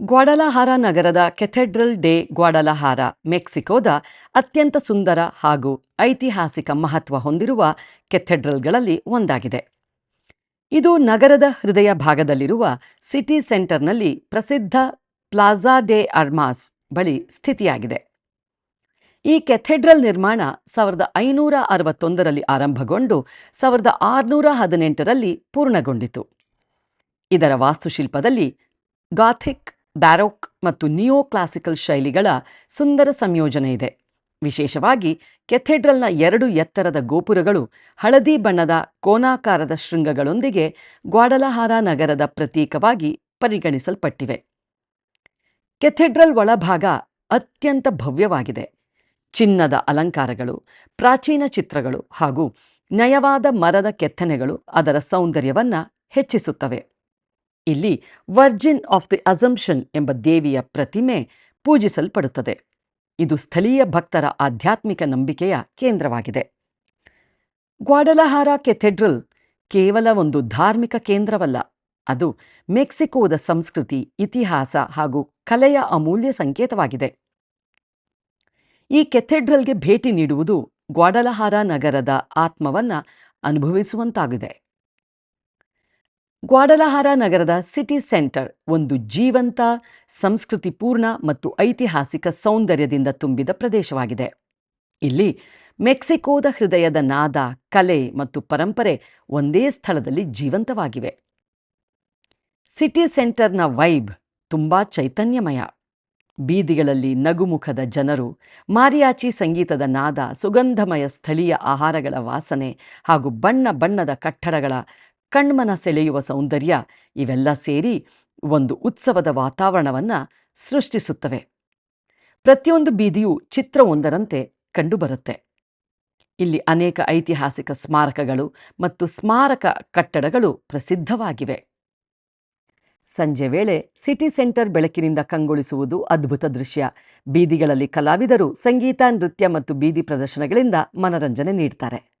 ಗ್ವಾಡಲಹಾರ ನಗರದ cathedral day ಗ್ವಾಡಲಹಾರ, ಮೆಕ್ಸಿಕೋದ ಅತ್ಯಂತ ಸುಂದರ ಹಾಗೂ ಐತಿಹಾಸಿಕ ಮಹತ್ವ ಹೊಂದಿರುವ ಕೆಥೆಡ್ರಲ್ಗಳಲ್ಲಿ ಒಂದಾಗಿದೆ. ಇದು ನಗರದ ಹೃದಯ ಭಾಗದಲ್ಲಿರುವ ಸಿಟಿ ಸೆಂಟರ್ನಲ್ಲಿ ಪ್ರಸಿದ್ಧ ಪ್ಲಾಜಾ ಡೆ ಅರ್ಮಾಸ್ ಬಳಿ ಸ್ಥಿತಿಯಾಗಿದೆ. ಈ ಕೆಥೆಡ್ರಲ್ ನಿರ್ಮಾಣ ಸಾವಿರದ ಐನೂರ ಅರವತ್ತೊಂದರಲ್ಲಿ ಆರಂಭಗೊಂಡು ಸಾವಿರದ ಆರುನೂರ ಹದಿನೆಂಟರಲ್ಲಿ ಪೂರ್ಣಗೊಂಡಿತು. ಇದರ ವಾಸ್ತುಶಿಲ್ಪದಲ್ಲಿ ಗಾಥಿಕ್ ಬ್ಯಾರೋಕ್ ಮತ್ತು ನಿಯೋ ಕ್ಲಾಸಿಕಲ್ ಶೈಲಿಗಳ ಸುಂದರ ಸಂಯೋಜನೆ ಇದೆ. ವಿಶೇಷವಾಗಿ ಕೆಥೆಡ್ರಲ್ನ ಎರಡು ಎತ್ತರದ ಗೋಪುರಗಳು ಹಳದಿ ಬಣ್ಣದ ಕೋನಾಕಾರದ ಶೃಂಗಗಳೊಂದಿಗೆ ಗ್ವಾಡಲಹಾರ ನಗರದ ಪ್ರತೀಕವಾಗಿ ಪರಿಗಣಿಸಲ್ಪಟ್ಟಿವೆ. ಕೆಥೆಡ್ರಲ್ ಒಳಭಾಗ ಅತ್ಯಂತ ಭವ್ಯವಾಗಿದೆ. ಚಿನ್ನದ ಅಲಂಕಾರಗಳು, ಪ್ರಾಚೀನ ಚಿತ್ರಗಳು ಹಾಗೂ ನಯವಾದ ಮರದ ಕೆತ್ತನೆಗಳು ಅದರ ಸೌಂದರ್ಯವನ್ನು ಹೆಚ್ಚಿಸುತ್ತವೆ. ಇಲ್ಲಿ ವರ್ಜಿನ್ ಆಫ್ ದಿ ಅಸಂಪ್ಷನ್ ಎಂಬ ದೇವಿಯ ಪ್ರತಿಮೆ ಪೂಜಿಸಲ್ಪಡುತ್ತದೆ. ಇದು ಸ್ಥಳೀಯ ಭಕ್ತರ ಆಧ್ಯಾತ್ಮಿಕ ನಂಬಿಕೆಯ ಕೇಂದ್ರವಾಗಿದೆ. ಗ್ವಾಡಲಹಾರ ಕೆಥೆಡ್ರಲ್ ಕೇವಲ ಒಂದು ಧಾರ್ಮಿಕ ಕೇಂದ್ರವಲ್ಲ, ಅದು ಮೆಕ್ಸಿಕೋದ ಸಂಸ್ಕೃತಿ, ಇತಿಹಾಸ ಹಾಗೂ ಕಲೆಯ ಅಮೂಲ್ಯ ಸಂಕೇತವಾಗಿದೆ. ಈ ಕೆಥೆಡ್ರಲ್ಗೆ ಭೇಟಿ ನೀಡುವುದು ಗ್ವಾಡಲಹಾರ ನಗರದ ಆತ್ಮವನ್ನ ಅನುಭವಿಸುವಂತಾಗಿದೆ. ಗ್ವಾಡಲಹಾರ ನಗರದ ಸಿಟಿ ಸೆಂಟರ್ ಒಂದು ಜೀವಂತ, ಸಂಸ್ಕೃತಿಪೂರ್ಣ ಮತ್ತು ಐತಿಹಾಸಿಕ ಸೌಂದರ್ಯದಿಂದ ತುಂಬಿದ ಪ್ರದೇಶವಾಗಿದೆ. ಇಲ್ಲಿ ಮೆಕ್ಸಿಕೋದ ಹೃದಯದ ನಾದ, ಕಲೆ ಮತ್ತು ಪರಂಪರೆ ಒಂದೇ ಸ್ಥಳದಲ್ಲಿ ಜೀವಂತವಾಗಿವೆ. ಸಿಟಿ ಸೆಂಟರ್ನ ವೈಬ್ ತುಂಬಾ ಚೈತನ್ಯಮಯ. ಬೀದಿಗಳಲ್ಲಿ ನಗುಮುಖದ ಜನರು, ಮಾರಿಯಾಚಿ ಸಂಗೀತದ ನಾದ ಸುಗಂಧಮಯ ಸ್ಥಳೀಯ ಆಹಾರಗಳ ವಾಸನೆ ಹಾಗೂ ಬಣ್ಣ ಬಣ್ಣದ ಕಟ್ಟಡಗಳ ಕಣ್ಮನ ಸೆಳೆಯುವ ಸೌಂದರ್ಯ ಇವೆಲ್ಲ ಸೇರಿ ಒಂದು ಉತ್ಸವದ ವಾತಾವರಣವನ್ನು ಸೃಷ್ಟಿಸುತ್ತವೆ. ಪ್ರತಿಯೊಂದು ಬೀದಿಯೂ ಚಿತ್ರವೊಂದರಂತೆ ಕಂಡುಬರುತ್ತೆ. ಇಲ್ಲಿ ಅನೇಕ ಐತಿಹಾಸಿಕ ಸ್ಮಾರಕಗಳು ಮತ್ತು ಸ್ಮಾರಕ ಕಟ್ಟಡಗಳು ಪ್ರಸಿದ್ಧವಾಗಿವೆ. ಸಂಜೆ ವೇಳೆ ಸಿಟಿ ಸೆಂಟರ್ ಬೆಳಕಿನಿಂದ ಕಂಗೊಳಿಸುವುದು ಅದ್ಭುತ ದೃಶ್ಯ. ಬೀದಿಗಳಲ್ಲಿ ಕಲಾವಿದರು, ಸಂಗೀತ, ನೃತ್ಯ ಮತ್ತು ಬೀದಿ ಪ್ರದರ್ಶನಗಳಿಂದ ಮನರಂಜನೆ ನೀಡ್ತಾರೆ.